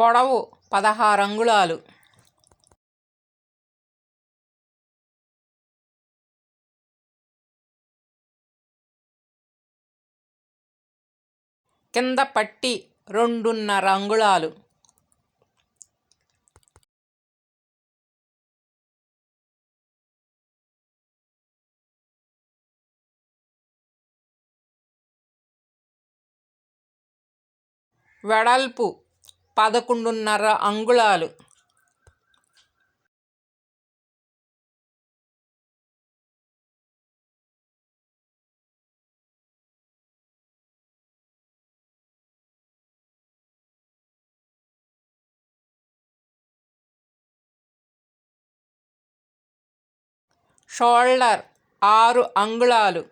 పొడవు పదహారు అంగుళాలు. కింద పట్టి రెండున్నర అంగుళాలు. వెడల్పు పదకొండున్నర అంగుళాలు. షోల్డర్ ఆరు అంగుళాలు.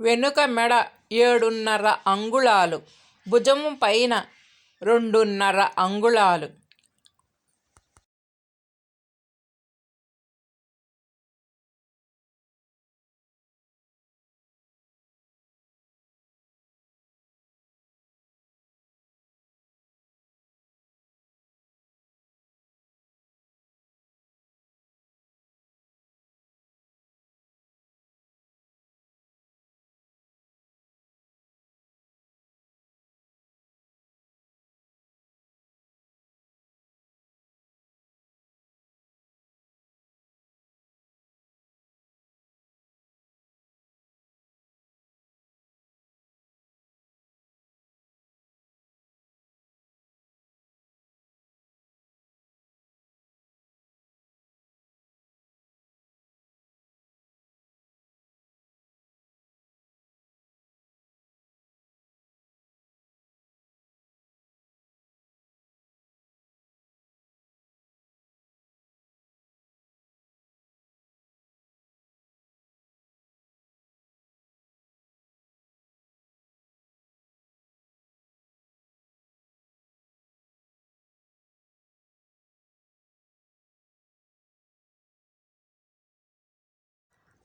వెనుక మెడ ఏడున్నర అంగుళాలు భుజము పైన రెండున్నర అంగుళాలు.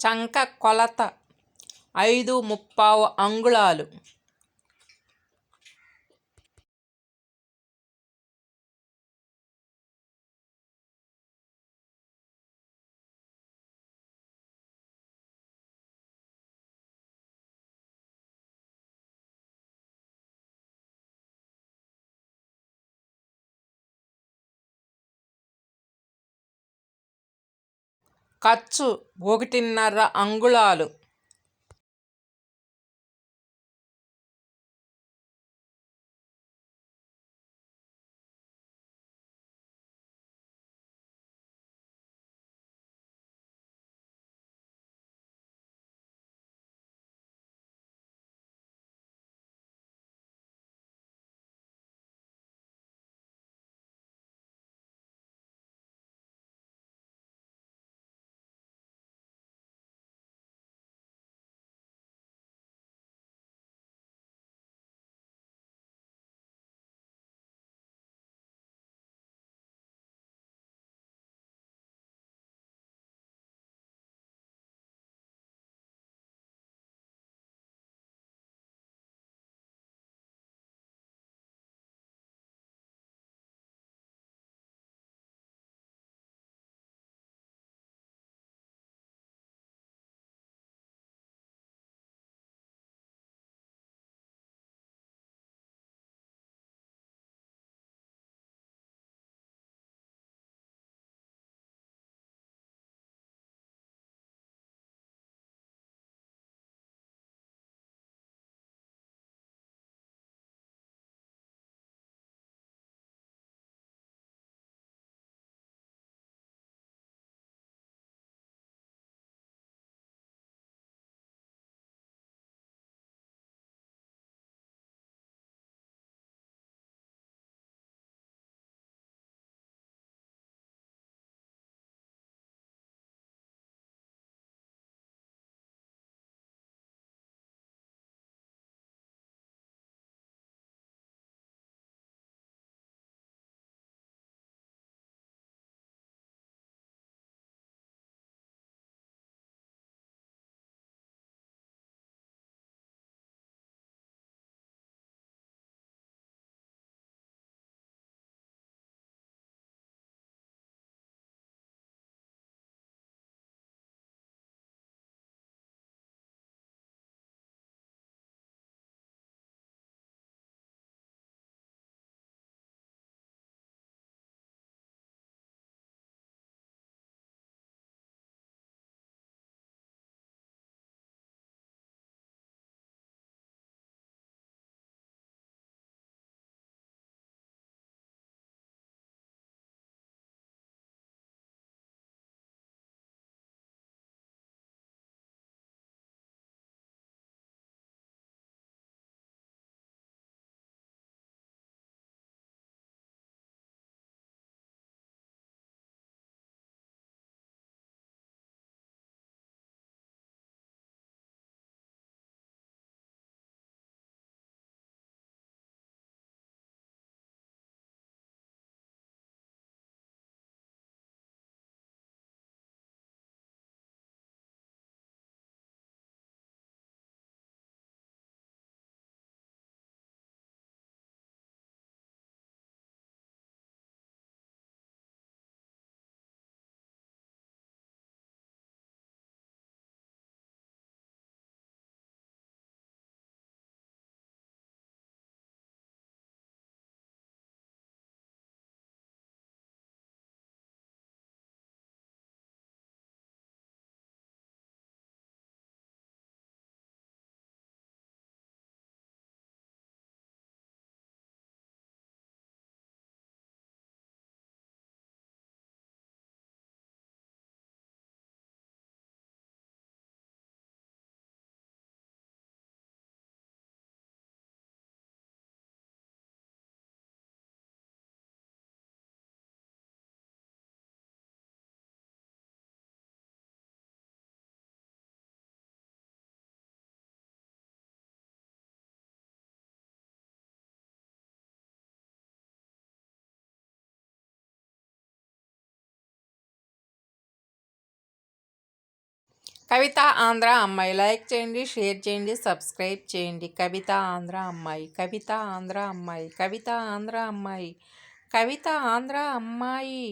చంక కొలత ఐదు ముప్పావు అంగుళాలు. ఖర్చు ఒకటిన్నర అంగుళాలు. కవిత ఆంధ్ర అమ్మాయి. లైక్ చేయండి షేర్ చేయండి సబ్స్క్రైబ్ చేయండి. కవిత ఆంధ్ర అమ్మాయి. కవిత ఆంధ్ర అమ్మాయి. కవిత ఆంధ్ర అమ్మాయి. కవిత ఆంధ్ర అమ్మాయి.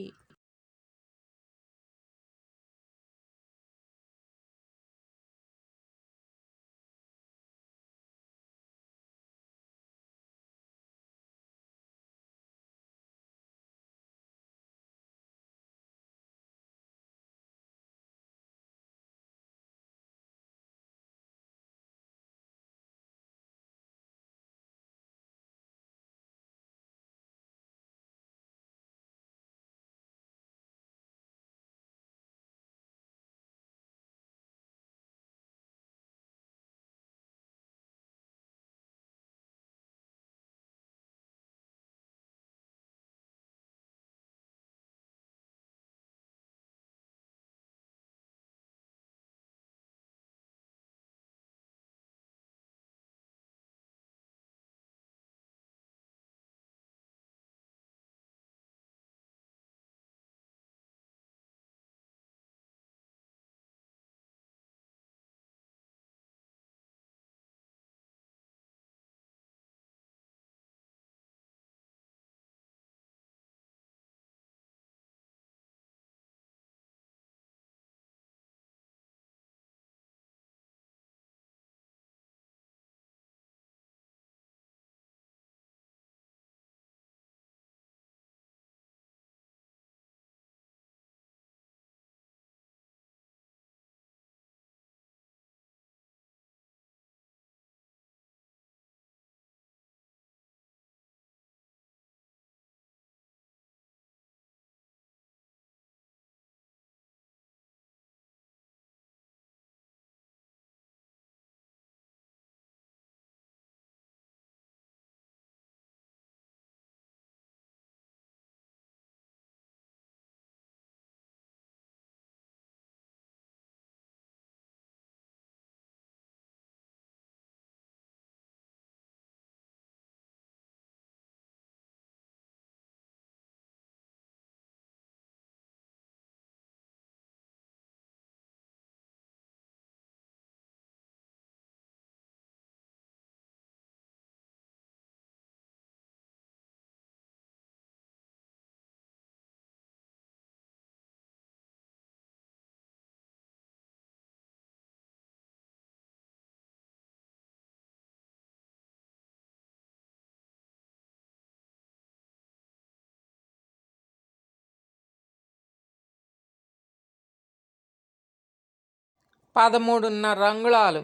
పదమూడున్నర అంగుళాలు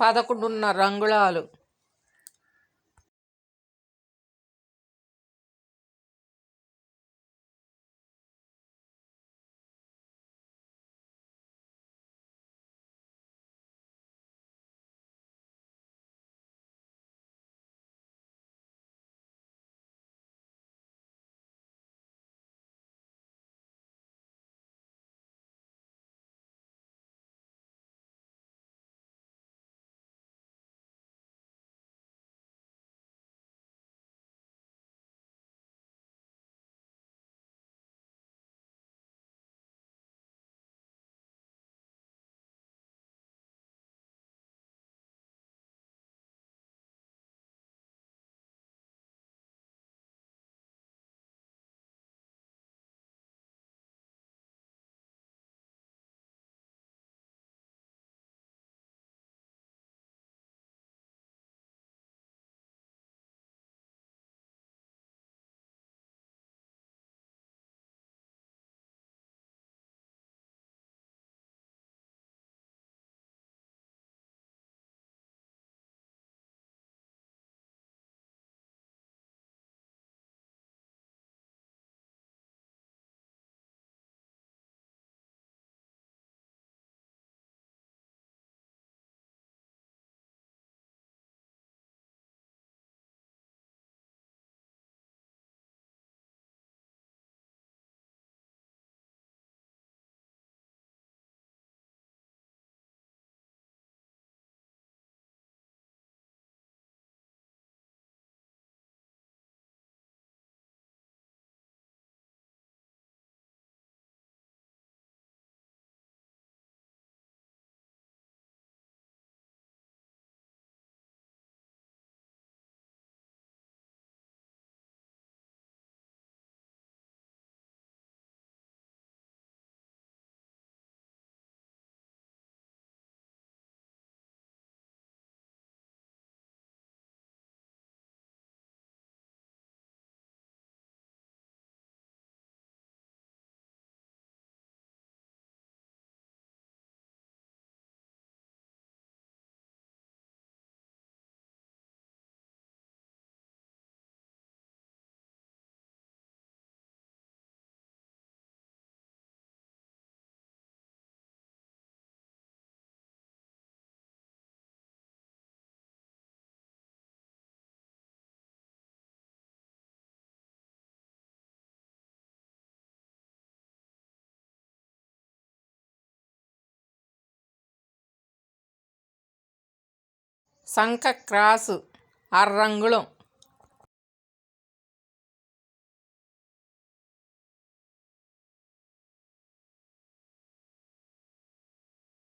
పదకొండున్నర అంగుళాలు సంఖ క్రాసు అర్రంగుళం